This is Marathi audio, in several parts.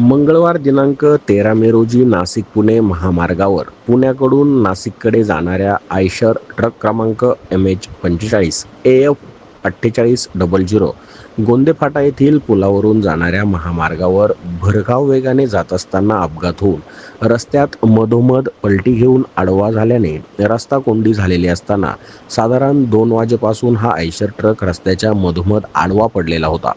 मंगळवार दिनांक तेरा मे रोजी नाशिक पुणे महामार्गावर पुण्याकडून नाशिककडे जाणाऱ्या आयशर ट्रक क्रमांक एम एच पंचेचाळीस ए एफ अठ्ठेचाळीस डबल झिरो गोंदे फाटा येथील पुलावरून जाणाऱ्या महामार्गावर भरघाव वेगाने जात असताना अपघात होऊन रस्त्यात मधोमध पलटी घेऊन आडवा झाल्याने रस्ता कोंडी झालेली असताना साधारण दोन वाजेपासून हा आयशर ट्रक रस्त्याच्या मधोमध आडवा पडलेला होता.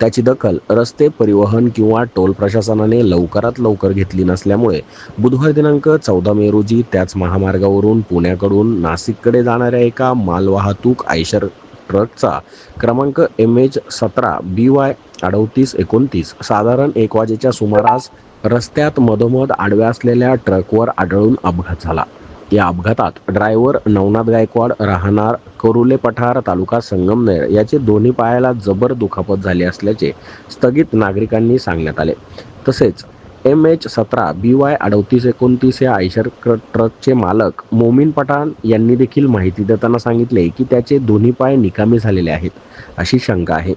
त्याची दखल रस्ते परिवहन किंवा टोल प्रशासनाने लवकरात लवकर घेतली नसल्यामुळे बुधवार दिनांक चौदा मे रोजी त्याच महामार्गावरून पुण्याकडून नाशिककडे जाणाऱ्या एका मालवाहतूक आयशर ट्रकचा क्रमांक एम एच सतरा बी वाय अडतीस एकोणतीस साधारण एक वाजेच्या सुमारास रस्त्यात मधोमध आडव्या असलेल्या ट्रकवर आढळून अपघात झाला. या अपघातात ड्रायव्हर नवनाथ गायकवाड राहणार करुले पठार तालुका संगमनेर याचे दोन्ही पायाला जबर दुखापत झाली असल्याचे स्थगित नागरिकांनी सांगण्यात आले. तसेच एम एच सतरा बी वाय अडतीस एकोणतीस या आयशर ट्रकचे मालक मोमीन पठाण यांनी देखील माहिती देताना सांगितले की त्याचे दोन्ही पाय निकामी झालेले आहेत अशी शंका आहे.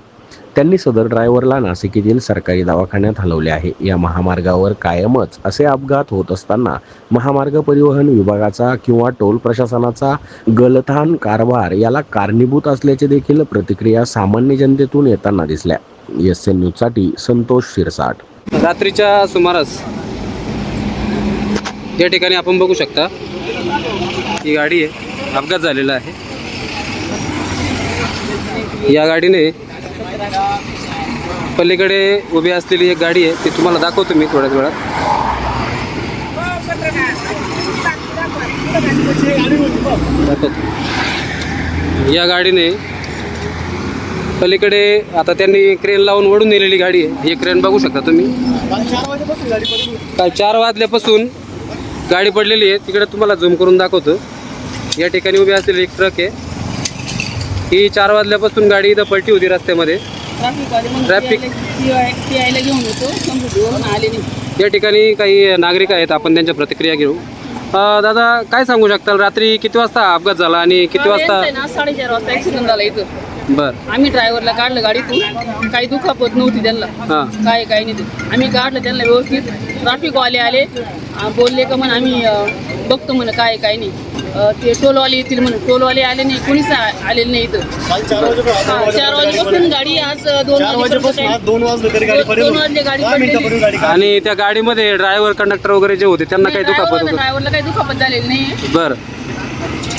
त्यांनी सदर ड्रायव्हरला नाशिक येथील सरकारी दवाखान्यात हलवले आहे. या महामार्गावर कायमच असे अपघात होत असताना महामार्ग परिवहन विभागाचा किंवा टोल प्रशासनाचा गलथान कारभार याला कारणीभूत असल्याचे देखील प्रतिक्रिया सामान्य जनतेतून येताना दिसल्या. एस एन न्यूजसाठी संतोष शिरसाट. रात्रीच्या सुमारास या ठिकाणी आपण बघू शकता ही गाडी आहे अपघात झालेला आहे. या गाडीने पलीकडे उभी असलेली एक गाडी आहे ती तुम्हाला दाखवतो मी थोड्याच वेळात. दाखवतो. या गाडीने पलीकडे आता त्यांनी क्रेन लावून ओढून नेलेली गाडी आहे. ही क्रेन बघू शकता तुम्ही. काल चार वाजल्यापासून गाडी पडलेली आहे. तिकडे तुम्हाला झूम करून दाखवतो. या ठिकाणी उभी असलेली एक ट्रक आहे. ही चार वाजल्यापासून गाडी इथं पलटी होती रस्त्यामध्ये. ट्रॅफिक घेऊन आले नाही. या ठिकाणी काही नागरिक आहेत आपण त्यांच्या प्रतिक्रिया घेऊ. दादा काय सांगू शकताल? रात्री किती वाजता अपघात झाला आणि किती वाजता साडेचार वाजता ऍक्सिडेंट झाला इथं. बर. आम्ही ड्रायव्हरला काढलं गाडीतून. काही दुखापत नव्हती त्यांना. काय काही नाही. आम्ही काढलं त्यांना व्यवस्थित. ट्रॅफिक वाले आले. बोलले का म्हण आम्ही बघतो म्हण काय काय नाही. ते टोलवाले येतील म्हणून टोलवाले आले नाही कोणीच आलेले नाही इथं. चार वाजेपासून हा, चार वाजेपासून गाडी आज दोन वाजेपर्यंत दोन वाजले तरी गाडी पडेल. आणि त्या गाडीमध्ये ड्रायव्हर कंडक्टर वगैरे जे होते त्यांना काही दुखापत ड्रायव्हरला काही दुखापत झालेली नाही. बर.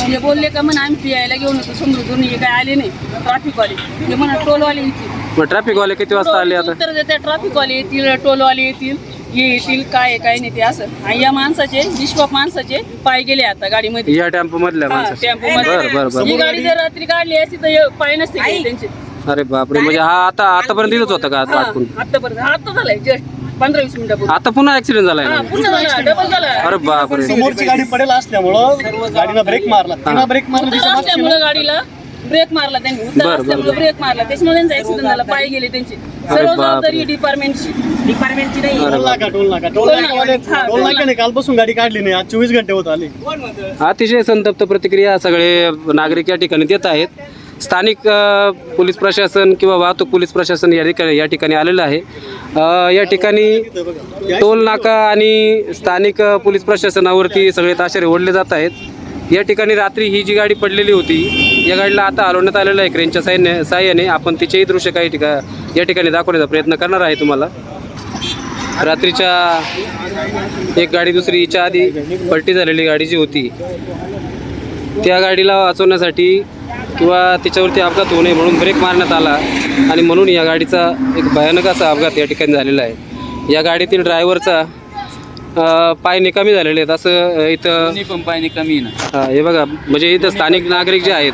हे बोलले का म्हणा आम्ही पियायला घेऊन होतो समृद्धून हे काय आले नाही. ट्रॅफिकवाले. हे म्हणा टोलवाले येतील. मग ट्रॅफिकवाले किती वाजता आले आता? उत्तर देते ट्रॅफिकवाले येतील टोलवाले येतील. येतील काय आहे, काय नाही ते असं. आणि या माणसाचे निष्पाप माणसाचे पाय गेले आता गाडीमध्ये. या टेम्पो मधल्या हा, माणसाचे. टेम्पोमध्ये. बर बर बर. ही गाडी जर रात्री काढली असती तर हे पाय नसते गेले त्यांचे. अरे बापरे म्हणजे हा आता आतापर्यंत इथंच होता का अटकून आतापर्यंत. आता झालाय जस्ट पंधरा वीस मिनिटापूर्वी. आता पुन्हा ऍक्सिडेंट झालाय हा ना? पुन्हा झाला डबल झाला. अरे बापरे. समोरची गाडी पडेल असल्यामुळं गाडीला ब्रेक मारला. तिला ब्रेक मारला उत्तर तिच्या मागची असल्यामुळे गाडीला ब्रेक मारला त्यांनी. उत्तर बरं, असल्यामुळे बरं. ब्रेक मारला. त्याच्यामुळे त्यांचा ऍक्सिडेंट झाला. पाय गेले त्यांचे. सर्व बापरे. जबाबदारी डिपार्टमेंटची डिपार्टमेंटची नाही. टोल नाका टोल नाका टोल नाकावाले हा, टोल नाक्याने कालपासून गाडी काढली नाही. आज चोवीस घंटे होत आले. अतिशय संतप्त प्रतिक्रिया सगळे नागरिक या ठिकाणी देत आहेत. स्थानिक अ, पोलीस प्रशासन किंवा वाहतूक पोलीस प्रशासन या ठिकाणी या ठिकाणी आलेलं आहे. अ, या ठिकाणी टोल नाका आणि स्थानिक अ, पोलीस प्रशासनावरती सगळे ताशेरे ओढले जात आहेत. या ठिकाणी रात्री ही जी गाडी पडलेली होती या गाडीला आता हलवण्यात आलेलं आहे क्रेनच्या साह्याने साह्याने आपण तिचेही दृश्य काही ठिका या ठिकाणी दाखवण्याचा प्रयत्न करणार आहे तुम्हाला. रात्रीच्या एक गाडी दुसरी हिच्या आधी पलटी झालेली गाडी जी होती त्या गाडीला वाचवण्यासाठी किंवा तिच्यावरती अपघात होऊ नये म्हणून ब्रेक मारण्यात आला आणि म्हणून या गाडीचा एक भयानक असा अपघात या ठिकाणी झालेला आहे. या गाडीतील ड्रायव्हरचा अ, पाय निकामी झालेले आहेत. असं इथं पण पाहिजे कमी ना. हा, हे बघा म्हणजे इथं स्थानिक नागरिक जे आहेत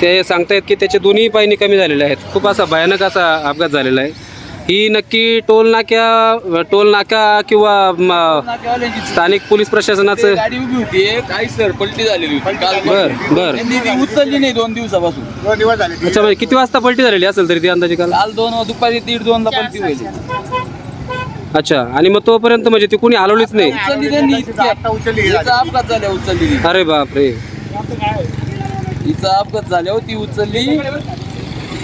ते सांगतायत की त्याचे दोन्ही पाय निकामी झालेले आहेत. खूप असा भयानक असा अपघात झालेला आहे. ही नक्की टोल नाक्या टोल नाका किंवा म, स्थानिक पोलीस प्रशासनाचं गाडी उभी होती काही सर पलटी झालेली होती काल. बर बर. त्यांनी ती उचलली नाही दोन दिवसापासून. दोन दिवस झाले अच्छा म्हणजे किती वाजता पलटी झालेली असेल तरी ती अंदाजे काल? काल दोन दुपारी दीड दोनला पलटी व्हायची अच्छा आणि मग तोपर्यंत म्हणजे ती कोणी हलवलीच नाही? उचलली त्यांनी इतक्या. आता उचलली ही हिचा अपघात झाल्या उचलली. ती. अरे बापरे. हिचा अपघात झाल्यावर ती उचलली.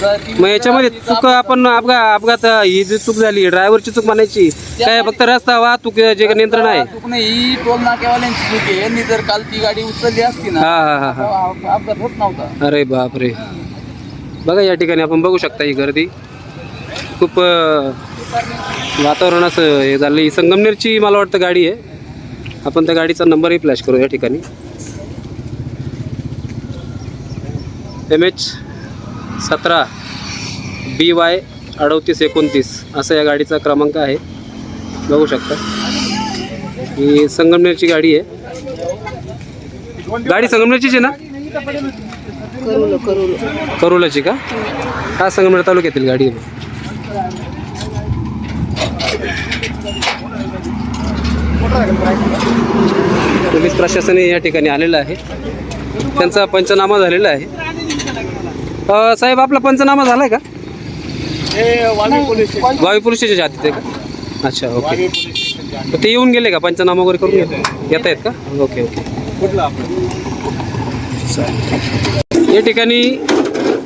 ती मग याच्यामध्ये चूक आपण अपघात अपघात ही जी चूक झाली ड्रायव्हरची चूक म्हणायची काय फक्त रस्ता वाहतूक जे नियंत्रण आहे? वाहतूक नाही ही टोल नाक्यावाल्यांची चूक आहे. यांनी जर काल ती गाडी उचलली असती ना हा हा हा हा. तर अपघात होत नव्हता. अरे बापरे. बघा या ठिकाणी आपण बघू शकता ही गर्दी. खूप वातावरण असं हे झालं. ही संगमनेरची मला वाटतं गाडी आहे. आपण त्या गाडीचा नंबरही फ्लॅश करू या ठिकाणी. एम एच सतरा बी वाय अडतीस एकोणतीस असा या गाडीचा क्रमांक आहे. बघू शकता. ही संगमनेरची गाडी आहे. गाडी संगमनेरचीच आहे ना? करोलाची का? हा संगमनेर तालुक्यातील गाडी आहे. पोलीस प्रशासनही या ठिकाणी आलेलं आहे. त्यांचा पंचनामा झालेला आहे. अ, साहेब आपला पंचनामा झाला आहे का वावी पोलीस स्टेशनच्या हातीत आहे का? अच्छा ओके. तर ते येऊन गेले का? पंचनामा वगैरे करून येत आहेत का? Okay okay. या ठिकाणी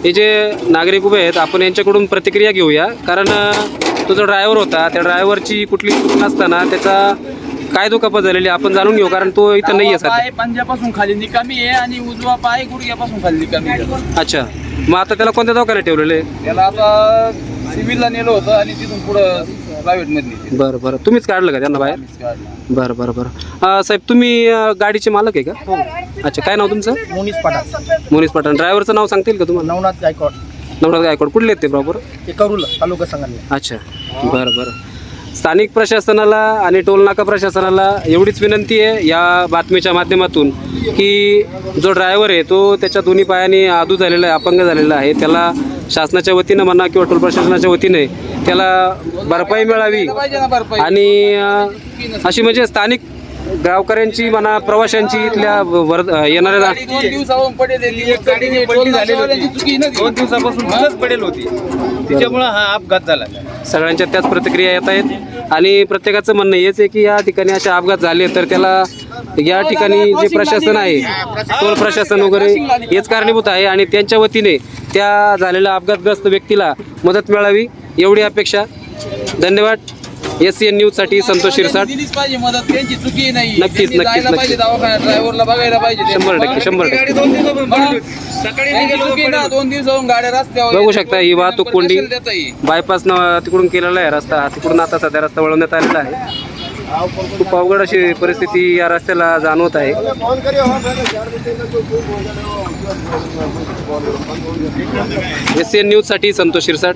हे जे नागरिक उभे आहेत आपण यांच्याकडून प्रतिक्रिया घेऊया. कारण तो जो ड्रायव्हर होता त्या ड्रायव्हरची कुठली चूक नसताना त्याचा काय दुखापत झालेली आहे आपण जाणून घेऊ कारण तो इथं नाही आहे पंजापासून खाली निकामी आहे आणि उजवा पाय गुडघ्यापासून खाली निकामी आहे. अच्छा. मग आता त्याला कोणत्या दवाखान्यात ठेवलेलं आहे? त्याला आता सिव्हिलला नेलं होतं आणि तिथून पुढं प्रायव्हेटमध्ये नेते बरं बरं. तुम्हीच काढलं का त्यांना बाहेर? बरं बरं बरं. अ, साहेब तुम्ही अ, गाडीचे मालक आहे का? अच्छा काय नाव तुमचं? मोनीस पाटा मोनीस पठाण. ड्रायव्हरचं नाव सांगतील का तुम्हाला? नवनाथ गायकवाड. नवरात गायकवाड. कुठले आहेत ते प्रॉपर ते करूल तालुका संघाने अच्छा. बरं बरं. स्थानिक प्रशासनाला आणि टोलनाका प्रशासनाला एवढीच विनंती आहे या बातमीच्या माध्यमातून की जो ड्रायव्हर आहे तो त्याच्या दोन्ही पायाने आदू झालेला आहे अपंग झालेला आहे. त्याला शासनाच्या वतीनं म्हणा किंवा टोल प्रशासनाच्या वतीने त्याला भरपाई मिळावी आणि अशी म्हणजे स्थानिक गावकऱ्यांची म्हणा प्रवाशांची इथल्या वर येणाऱ्या दोन पडेल चुकी ना ती. दोन दिवसापासून पडेल होती. त्याच्यामुळं हा अपघात झाला. सगळ्यांच्या त्याच प्रतिक्रिया येत आहेत. आणि प्रत्येकाचं म्हणणं हेच आहे की या ठिकाणी असे अपघात झाले तर त्याला या ठिकाणी जे प्रशासन आहे टोल प्रशासन वगैरे हेच कारणीभूत आहे. आणि त्यांच्या वतीने त्या झालेल्या अपघातग्रस्त व्यक्तीला मदत मिळावी एवढी अपेक्षा. धन्यवाद. एस एन न्यूजसाठी संतोष शिरसाट. नक्कीच, नक्कीच, नक्कीच. दवाखान्यात ड्रायव्हरला बघायला पाहिजे. शंभर टक्के शंभर टक्के. ना बघू शकता ही वाहतूक कोंडी? बायपास तिकडून केलेला आहे रस्ता. तिकडून आता सध्या रस्ता वळवण्यात आलेला आहे. खूप अवघड अशी परिस्थिती या रस्त्याला जाणवत आहे. एस एन न्यूजसाठी संतोष शिरसाट.